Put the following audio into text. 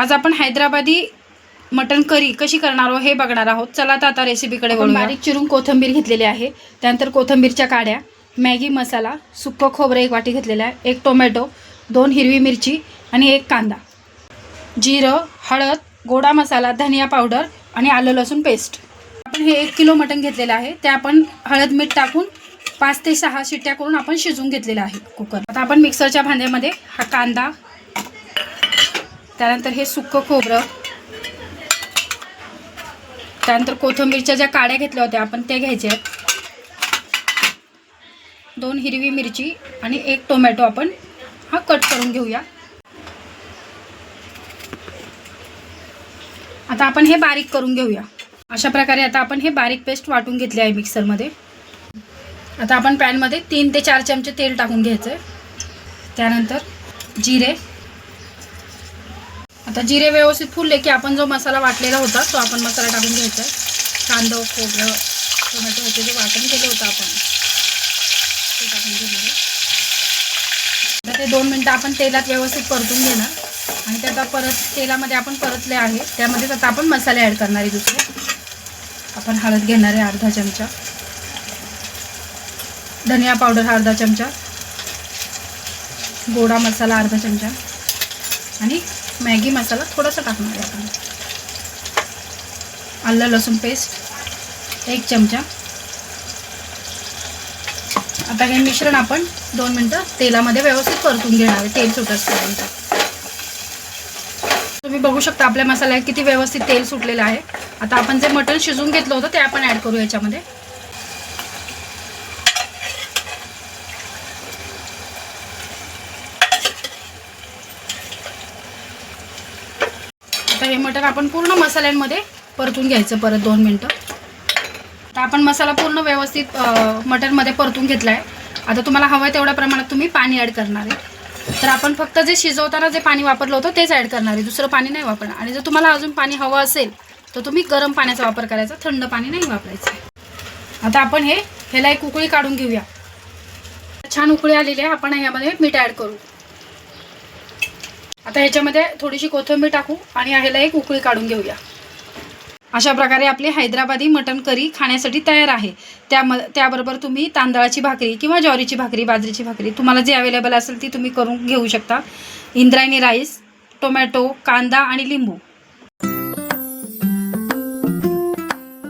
आज आपण Hyderabadi mutton curry कशी करणार आहोत हे बघणार आहोत. चला तर आता रेसिपीकडे वळूया. बारीक चिरून कोथिंबीर घेतलेली आहे. त्यानंतर कोथिंबीरच्या काड्या मॅगी मसाला सुक्क खोबरं एक वाटी घेतलेलं आहे एक टोमॅटो दोन हिरवी मिरची आणि एक कांदा. जिरं हळद गोडा मसाला धनिया पावडर आणि आलं लसूण पेस्ट आपण हे एक किलो मटण घेतलेलं आहे. ते आपण हळद मीठ टाकून पाच ते सहा शिट्ट्या करून आपण शिजवून घेतलेलं आहे कुकर. आता आपण मिक्सरच्या भांड्यामध्ये हा कांदा त्यानंतर हे सुक्कं खोबरं. त्यानंतर कोथिंबीरच्या ज्या काड्या घेतल्या होत्या आपण त्या घ्यायच्या आहेत. दोन हिरवी मिरची आणि एक टोमॅटो आपण हा कट करून घेऊया. आता आपण हे बारीक करून घेऊया. अशा प्रकारे आता आपण हे बारीक पेस्ट वाटून घेतले आहे मिक्सरमध्ये. आता आपण पॅनमध्ये तीन ते चार चमचे तेल टाकून घ्यायचं आहे त्यानंतर जिरे आता जिरे व्यवस्थित फुलले की आपण जो मसाला वाटलेला होता तो आपण मसाला टाकून घ्यायचा आहे. कांदा खोबरं टोमॅटो होते जे वाटण केलं होतं आपण ते टाकून घेणार आता ते दोन मिनटं आपण तेलात व्यवस्थित परतून घेणार. आणि ते आता परत तेलामध्ये आपण परतले आहे. त्यामध्येच आता आपण मसाले ॲड करणार आहे दुसरे. आपण हळद घेणार आहे अर्धा चमचा. धनिया पावडर अर्धा चमचा. गोडा मसाला अर्धा चमचा. आणि मॅगी मसाला थोडासा टाकणार आहे आपण. आलं लसूण पेस्ट एक चमचा. आता हे मिश्रण आपण दोन मिनटं तेलामध्ये व्यवस्थित परतून घेणार आहे तेल सुटसपर्यंत तुम्ही बघू शकता आपल्या मसाल्यात किती व्यवस्थित तेल सुटलेलं आहे. आता आपण जे मटण शिजवून घेतलं होतं ते आपण ॲड करू याच्यामध्ये. आता हे मटण आपण पूर्ण मसाल्यांमध्ये परतून घ्यायचं परत दोन मिनटं. आता आपण मसाला पूर्ण व्यवस्थित अ, मटणमध्ये परतून घेतला आहे आता तुम्हाला हवं आहे तेवढ्या प्रमाणात तुम्ही पाणी ॲड करणार आहे. तर आपण फक्त जे शिजवताना जे पाणी वापरलं होतं तेच ॲड करणार आहे. दुसरं पाणी नाही वापरणार. आणि जर तुम्हाला अजून पाणी हवं असेल तर तुम्ही गरम पाण्याचा वापर करायचा. थंड पाणी नाही वापरायचं. आता आपण हे ह्याला एक उकळी काढून घेऊया. छान उकळी आलेली आहे. आपण ह्यामध्ये मीठ ॲड करू. आता ह्याच्यामध्ये थोडीशी कोथिंबीर टाकू आणि ह्याला एक उकळी काढून घेऊया. अशा प्रकारे आपली हैदराबादी मटण करी खाण्यासाठी तयार आहे. त्याम त्याबरोबर तुम्ही तांदळाची भाकरी किंवा ज्वारीची भाकरी बाजरीची भाकरी तुम्हाला जे अवेलेबल असेल ती तुम्ही करून घेऊ शकता. इंद्रायणी राईस टोमॅटो कांदा आणि लिंबू.